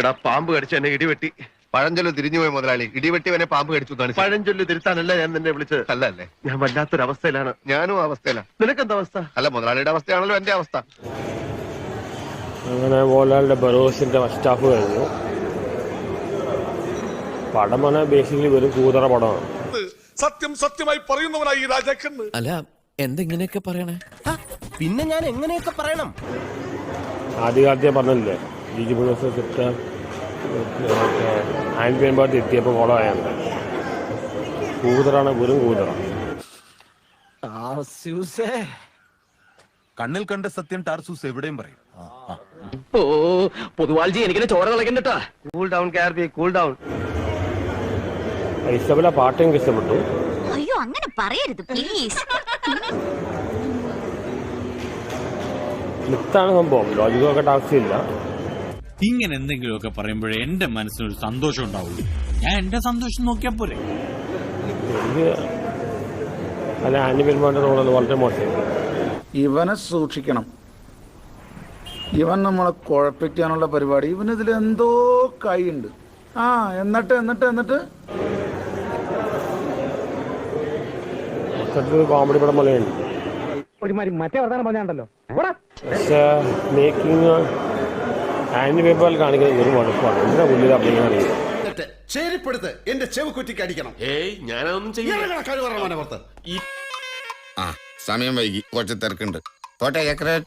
എടാ പാമ്പ് കടിച്ച് എന്നെ ഇടിവെട്ടി. പഴഞ്ചൊല്ല് തിരിഞ്ഞുപോയി മുതലാളി. ഇടിവെട്ടിവനെ പാമ്പ് കടിച്ചു എന്നാണ്. പഴഞ്ചൊല്ല് തിരുത്താനല്ല ഞാൻ നിന്നെ വിളിച്ചത്. അല്ല അല്ലേ ഞാൻ വല്ലാത്തൊരവസ്ഥയിലാണ്. ഞാനും ആ അവസ്ഥയില. നിനക്കെന്താ അവസ്ഥ? അല്ല മുതലാളിയുടെ അവസ്ഥയാണല്ലോ എന്റെ അവസ്ഥ. അങ്ങനെ മോഹൻലാലിന്റെ ബറോസിന്റെ ഫസ്റ്റ് ഹാഫ് കഴിഞ്ഞു. പടം പറഞ്ഞാൽ ബേസിക്കലി വെറും കൂതറ പടമാണ്. സത്യം സത്യമായി പറയുന്നവനായി ഈ രാജാക്കന്ന് അല്ല എന്തെങ്ങനെയൊക്കെ പറയണേ? പിന്നെ ഞാൻ എങ്ങനെയൊക്കെ പറയണം? ആദ്യകാലത്തെ പറഞ്ഞില്ലേ? ബിനോസ് സെറ്റ് ആൻഡ് പെരുമ്പാട്ട് എത്തിയപ്പോൾ കുളമായാണ് കൂതറാണ് വെറും കൂതറാണ്. കണ്ണിൽ കണ്ട സത്യം ടാർസൂസ് എവിടെയും പറയും. ഓ പൊതുവാൾജി എനിക്കിനെ ചോര കളക്കണ്ടട്ടാ cool down care be cool down ഇഷ്ടപ്പെട്ട പാട്ട് എനിക്ക് ഇഷ്ടപ്പെട്ടു. അയ്യോ അങ്ങനെ പറയരുത് പ്ലീസ് മിത്താണ് സംഭവം. ലോജിക്കൊക്കെ ആവശ്യമില്ല ഇങ്ങനെ എന്തെങ്കിലുമൊക്കെ പറയുമ്പോഴേ എന്റെ മനസ്സിനൊരു സന്തോഷം ഉണ്ടാവുള്ളൂ. ഞാൻ എന്റെ സന്തോഷം നോക്കിയാ പോരെ. അല്ല വളരെ ഇവനെ സൂക്ഷിക്കണം. ഇവൻ നമ്മളെ കുഴപ്പിക്കാനുള്ള പരിപാടി. ഇവൻ ഇതിൽ എന്തോ കൈയുണ്ട്. ആ എന്നിട്ട് എന്നിട്ട് എന്നിട്ട്? ഒരുമാതിരി കോമഡി പടം പോലെയുണ്ട്. പക്ഷേ മേക്കിംഗ് ആൻഡ് പേപ്പറിൽ കാണിക്കുന്നത് ഒരു മടുപ്പാണ്. എന്റെ ഉള്ളിൽ അഭിനയം ചേരിപ്പെടുത്ത് എന്റെ ചെവിക്കുറ്റിക്ക് അടിക്കണം. ഏയ് ഞാനൊന്നും ആ സമയം വൈകി. കുറച്ച് തിരക്കുണ്ട്. കോട്ടെ ചക്ര